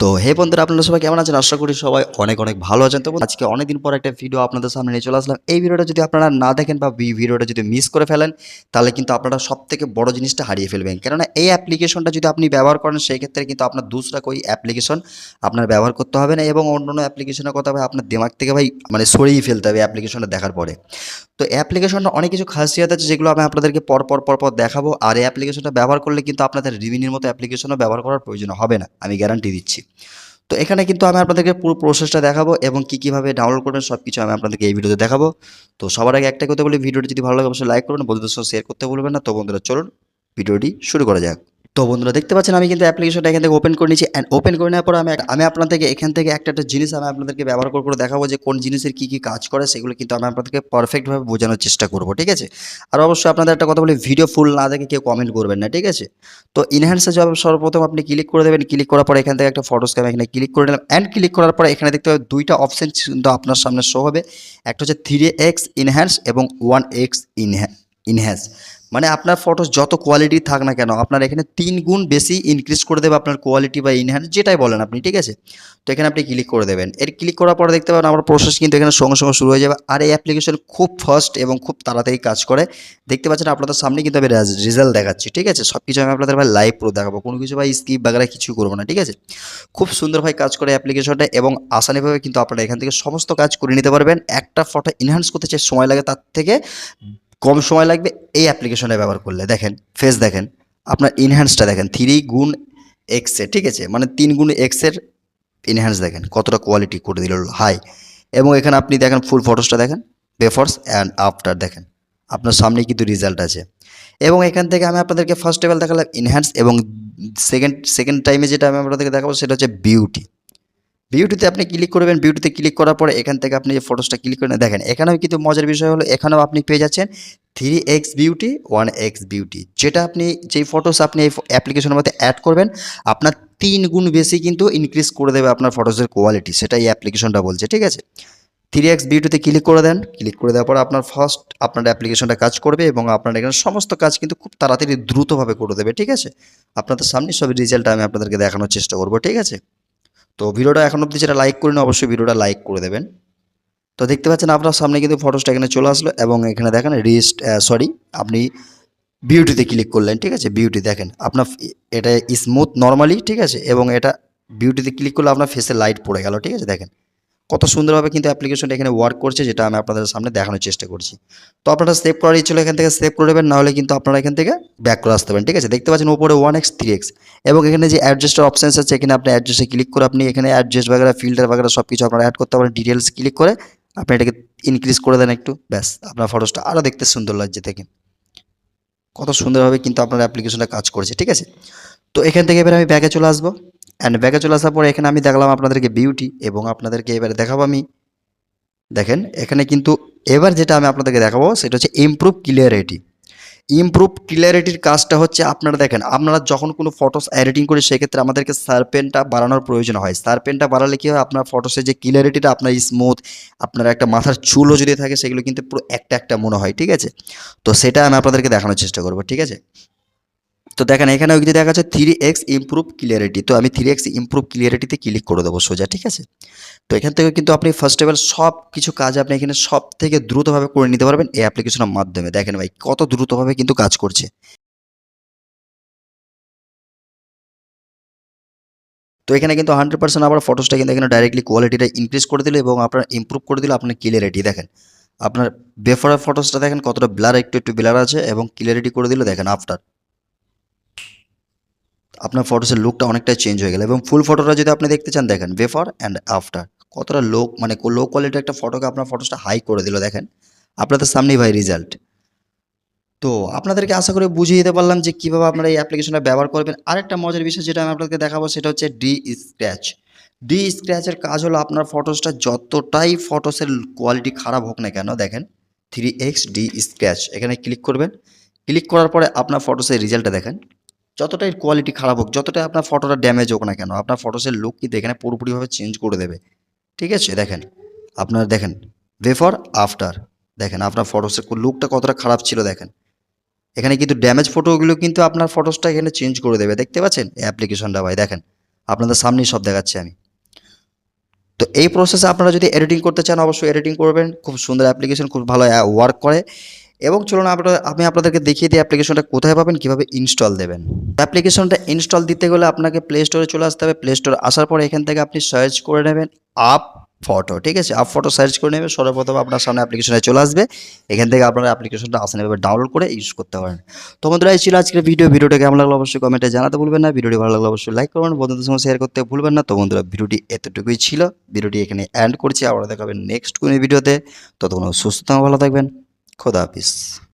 তো হে বন্ধুরা, আপনারা সবাই কেমন আছেন? আশা করি সবাই অনেক অনেক ভালো আছেন। তো আজকে অনেকদিন পর একটা ভিডিও আপনাদের সামনে নিয়ে চলে আসলাম। এই ভিডিওটা যদি আপনারা না দেখেন বা ভিডিওটা যদি মিস করে ফেলেন, তাহলে কিন্তু আপনারা সব থেকে বড় জিনিসটা হারিয়ে ফেলবেন। কেননা এই অ্যাপ্লিকেশনটা যদি আপনি ব্যবহার করেন, সেই ক্ষেত্রে কিন্তু আপনার দুসরা কই অ্যাপ্লিকেশন আপনার ব্যবহার করতে হবে না এবং অন্য অন্য অ্যাপ্লিকেশনের কথা ভাই, আপনার দিমাগ থেকে ভাই মানে সরিয়ে ফেলতে হবে অ্যাপ্লিকেশনটা দেখার পরে। তো অ্যাপ্লিকেশনটা অনেক কিছু খাসিয়াত আছে যেগুলো আমি আপনাদেরকে পর পর পর পর দেখাবো। আর এই অ্যাপ্লিকেশনটা ব্যবহার করলে কিন্তু আপনাদের রিভিনির মতো অ্যাপ্লিকেশনও ব্যবহার করার প্রয়োজন হবে না, আমি গ্যারান্টি দিচ্ছি। তো এখানে কিন্তু আমি আপনাদেরকে পুরো প্রসেসটা দেখাবো এবং কী, কীভাবে ডাউনলোড করবেন সব কিছু আমি আপনাদেরকে এই ভিডিওতে দেখাবো। তো সবার আগে একটা কথা বলি, ভিডিওটি যদি ভালো লাগে, অবশ্যই লাইক করবেন বন্ধুদের সঙ্গে শেয়ার করতে ভুলবেন না। তো বন্ধুরা, চলুন, ভিডিওটি শুরু করা যাক। তো বন্ধুরা দেখতে পাচ্ছেন, আমি কিন্তু অ্যাপ্লিকেশনটা এখান থেকে ওপেন করে নিয়েছি অ্যান্ড ওপেন করে নেওয়ার পর আমি আমি আপনাদেরকে এখান থেকে একটা একটা জিনিস আমি আপনাদেরকে ব্যবহার করে করে দেখাবো যে কোন জিনিসের কী কী কাজ করে, সেগুলো কিন্তু আমি আপনাদেরকে পারফেক্টভাবে বোঝানোর চেষ্টা করব, ঠিক আছে? আর অবশ্যই আপনাদের একটা কথা বলি ভিডিও ফুল না দেখে কেউ কমেন্ট করবেন না, ঠিক আছে? তো ইনহ্যান্সে যাবে সর্বপ্রথম আপনি ক্লিক করে দেবেন ক্লিক করার পরে এখান থেকে একটা ফটোস আমি এখানে ক্লিক করে নিলাম অ্যান্ড ক্লিক করার পরে এখানে দেখতে পাবেন দুইটা অপশান কিন্তু আপনার সামনে শো হবে। একটা হচ্ছে থ্রি এক্স ইনহ্যান্স এবং ওয়ান এক্স ইনহ্যান্স মানে আপনার ফটোস যত কোয়ালিটি থাক না কেন, আপনার এখানে তিন গুণ বেশি ইনক্রিজ করে দেবে আপনার কোয়ালিটি বা ইনহ্যান্স যেটাই বলেন আপনি, ঠিক আছে? তো এখানে আপনি ক্লিক করে দেবেন। এর ক্লিক করার পরে দেখতে পাবেন আমার প্রসেস কিন্তু এখানে সঙ্গে সঙ্গে শুরু হয়ে যাবে। আর এই অ্যাপ্লিকেশন খুব ফাস্ট এবং খুব তাড়াতাড়ি কাজ করে। দেখতে পাচ্ছেন আপনাদের সামনে কিন্তু আমি রেজাল্ট দেখাচ্ছি, ঠিক আছে? সব কিছু আমি আপনাদের ভাই লাইভ প্রো দেখাবো। কোনো কিছু ভাই স্কিপ বাগেরা কিছু করব না, ঠিক আছে? খুব সুন্দরভাবে কাজ করে অ্যাপ্লিকেশনটা এবং আসানিভাবে কিন্তু আপনারা এখান থেকে সমস্ত কাজ করে নিতে পারবেন। একটা ফটো এনহ্যান্স করতে যে সময় লাগে তার থেকে কম সময় লাগবে এই অ্যাপ্লিকেশনটা ব্যবহার করলে। দেখেন ফেস দেখেন, আপনার ইনহ্যান্সটা দেখেন থ্রি গুণ এক্সে ঠিক আছে? মানে তিন গুণ এক্সের ইনহ্যান্স দেখেন, কতটা কোয়ালিটি করে দিল হাই এবং এখানে আপনি দেখেন ফুল ফটোসটা দেখেন বেফার্স অ্যান্ড আফটার দেখেন, আপনার সামনেই কিন্তু রেজাল্ট আছে। এবং এখান থেকে আমি আপনাদেরকে ফার্স্ট লেভেল দেখালাম ইনহ্যান্স এবং সেকেন্ড সেকেন্ড টাইমে যেটা আমি আপনাদেরকে দেখাবো সেটা হচ্ছে বিউটি বিউটিতে আপনি ক্লিক করবেন বিউটিতে ক্লিক করার পরে এখান থেকে আপনি যে ফটোসটা ক্লিক করে দেখেন, এখানেও কিন্তু মজার বিষয় হলো, এখানেও আপনি পেয়ে যাচ্ছেন three x beauty one x beauty যেটা আপনি, যেই ফটোস আপনি এই অ্যাপ্লিকেশনের মধ্যে অ্যাড করবেন, আপনার তিন গুণ বেশি কিন্তু ইনক্রিজ করে দেবে আপনার ফটোসের কোয়ালিটি সেটা এই অ্যাপ্লিকেশনটা বলছে, ঠিক আছে? থ্রি এক্স বিউটিতে ক্লিক করে দেন ক্লিক করে দেওয়ার পর আপনার ফার্স্ট আপনার অ্যাপ্লিকেশনটা কাজ করবে এবং আপনার এখানে সমস্ত কাজ কিন্তু খুব তাড়াতাড়ি দ্রুতভাবে করে দেবে, ঠিক আছে? আপনাদের সামনে সব রেজাল্ট আমি আপনাদেরকে দেখানোর চেষ্টা করব, ঠিক আছে? তো ভিডিওটা এখন অবধি যেটা লাইক করেন, অবশ্যই ভিডিওটা লাইক করে দেবেন। তো দেখতে পাচ্ছেন আপনার সামনে কিন্তু ফটোসটা এখানে চলে আসলো এবং এখানে দেখেন রিস্ট সরি আপনি বিউটিতে ক্লিক করলেন, ঠিক আছে? বিউটি দেখেন, আপনার এটা স্মুথ নর্মালি ঠিক আছে? এবং এটা বিউটিতে ক্লিক করলে আপনার ফেসে লাইট পড়ে গেল, ঠিক আছে? দেখেন। কত সুন্দরভাবে কিন্তু অ্যাপ্লিকেশনটা এখানে ওয়ার্ক করছে যেটা আমি আপনাদের সামনে দেখানোর চেষ্টা করছি। তো আপনারা সেভ করার ইচ্ছে এখান থেকে সেভ করে দেবেন নাহলে কিন্তু আপনারা এখান থেকে ব্যাক করে আসতে পারেন, ঠিক আছে? দেখতে পাচ্ছেন উপরে ওয়ান এক্স থ্রি এক্স এবং এখানে যে অ্যাডজাস্টার অপশানস আছে, এখানে আপনি অ্যাডজাস্টে ক্লিক করে আপনি এখানে অ্যাডজাস্ট বাগেরা ফিল্টার বাগেরা সব কিছু আপনারা অ্যাড করতে পারেন ডিটেলস ক্লিক করে আপনি এটাকে ইনক্রিজ করে দেন একটু, ব্যাস, আপনার ফটোসটা আরও দেখতে সুন্দর লাগছে দেখেন। কত সুন্দরভাবে কিন্তু আপনার অ্যাপ্লিকেশনটা কাজ করছে, ঠিক আছে? তো এখান থেকে এবার আমি ব্যাগে চলে আসব। অ্যান্ড ব্যাগে চলে আসার পরে এখানে আমি দেখলাম আপনাদেরকে বিউটি এবং আপনাদেরকে এবারে দেখাবো আমি। দেখেন, এখানে কিন্তু এবার যেটা আমি আপনাদেরকে দেখাবো, সেটা হচ্ছে ইমপ্রুভ ক্লিয়ারিটি ইমপ্রুভ ক্লিয়ারিটির কাজটা হচ্ছে আপনারা দেখেন, আপনারা যখন কোনো ফটোস এডিটিং করি, সেক্ষেত্রে আমাদেরকে সারপেনটা বাড়ানোর প্রয়োজন হয়। সারপেনটা বাড়ালে কী হয়? আপনার ফটোসের যে ক্লিয়ারিটিটা আপনার স্মুথ আপনার একটা মাথার চুলও যদি থাকে, সেগুলো কিন্তু পুরো একটা একটা মনে হয়, ঠিক আছে? তো সেটা আমি আপনাদেরকে দেখানোর চেষ্টা করব, ঠিক আছে? তো দেখেন এখানে ওই যে দেখা যাচ্ছে থ্রি এক্স ইম্প্রুভ ক্লিয়ারিটি তো আমি থ্রি এক্স ইমপ্রুভ ক্লিয়ারিটিতে ক্লিক করে দেবো সোজা, ঠিক আছে? তো এখান থেকে কিন্তু আপনি ফার্স্ট অফ অল সব কিছু কাজ আপনি এখানে সব থেকে দ্রুতভাবে করে নিতে পারবেন এই অ্যাপ্লিকেশনের মাধ্যমে। দেখেন ভাই, কত দ্রুতভাবে কিন্তু কাজ করছে। তো এখানে কিন্তু হান্ড্রেড পার্সেন্ট আবার ফটোসটা কিন্তু এখানে ডাইরেক্টলি কোয়ালিটিটা ইনক্রিজ করে দিল এবং আপনার ইমপ্রুভ করে দিল আপনার ক্লিয়ারিটি দেখেন, আপনার বেফারের ফটোসটা দেখেন কতটা ব্লার একটু একটু ব্লার আছে এবং ক্লিয়ারিটি করে দিল, দেখেন আফটার আপনার ফটোসের লুকটা অনেকটাই চেঞ্জ হয়ে গেল এবং ফুল ফটোটা যদি আপনি দেখতে চান, দেখেন বেফার অ্যান্ড আফটার কতটা লো মানে লো কোয়ালিটির একটা ফটোকে আপনার ফটোসটা হাই করে দিল, দেখেন। আপনাদের সামনেই ভাই রেজাল্ট তো আপনাদেরকে আশা করে বুঝিয়ে দিতে পারলাম যে কীভাবে আপনারা এই অ্যাপ্লিকেশনটা ব্যবহার করবেন। আরেকটা মজার বিষয় যেটা আমি আপনাদেরকে দেখাবো, সেটা হচ্ছে ডি স্ক্র্যাচ ডি স্ক্র্যাচের কাজ হলো আপনার ফটোসটা যতটাই ফটোসের কোয়ালিটি খারাপ হোক না কেন, দেখেন থ্রি এক্স ডি স্ক্র্যাচ এখানে ক্লিক করবেন। ক্লিক করার পরে আপনার ফটোসের রেজাল্টটা দেখেন। যতটাই কোয়ালিটি খারাপ হোক, যতটাই আপনার ফটোটা ড্যামেজ হোক না কেন, আপনার ফটোসের লুক কিন্তু এখানে পুরোপুরিভাবে চেঞ্জ করে দেবে। ঠিক আছে? দেখেন, আপনার দেখেন বেফর আফটার দেখেন, আপনার ফটোসের লুকটা কতটা খারাপ ছিল, দেখেন। এখানে কিন্তু ড্যামেজ ফটোগুলো কিন্তু আপনার ফটোসটা এখানে চেঞ্জ করে দেবে, দেখতে পাচ্ছেন? এই অ্যাপ্লিকেশনটা ভাই, দেখেন, আপনাদের সামনেই সব দেখাচ্ছি আমি। তো এই প্রসেসে আপনারা যদি এডিটিং করতে চান, অবশ্যই এডিটিং করবেন। খুব সুন্দর অ্যাপ্লিকেশন খুব ভালো ওয়ার্ক করে। এবং চলুন আপনারা, আমি আপনাদেরকে দেখিয়ে দিই অ্যাপ্লিকেশনটা কোথায় পাবেন, কীভাবে ইনস্টল দেবেন। অ্যাপ্লিকেশনটা ইনস্টল দিতে গেলে আপনাকে প্লে স্টোরে চলে আসতে হবে। প্লে স্টোরে আসার পরে এখান থেকে আপনি সার্চ করে নেবেন আপ ফটো ঠিক আছে? আপ ফটো সার্চ করে নেবেন। সর্বপ্রথম আপনার সামনে অ্যাপ্লিকেশনে চলে আসবে। এখান থেকে আপনারা অ্যাপ্লিকেশনটা আসান এভাবে ডাউনলোড করে ইউজ করতে পারেন। তো বন্ধুরা, এই ছিল আজকের ভিডিও ভিডিওটা কেমন লাগল অবশ্যই কমেন্টে জানাতে ভুলবেন না। ভিডিওটি ভালো লাগলে অবশ্যই লাইক করবেন। বন্ধুদের সঙ্গে শেয়ার করতে ভুলবেন না। তো বন্ধুরা ভিডিওটি এতটুকুই ছিল। ভিডিওটি এখানে অ্যান্ড করছি। আবার দেখাবেন নেক্সট কোনো ভিডিওতে ততক্ষণ সুস্থ ভালো থাকবেন। খোদা হাফিজ।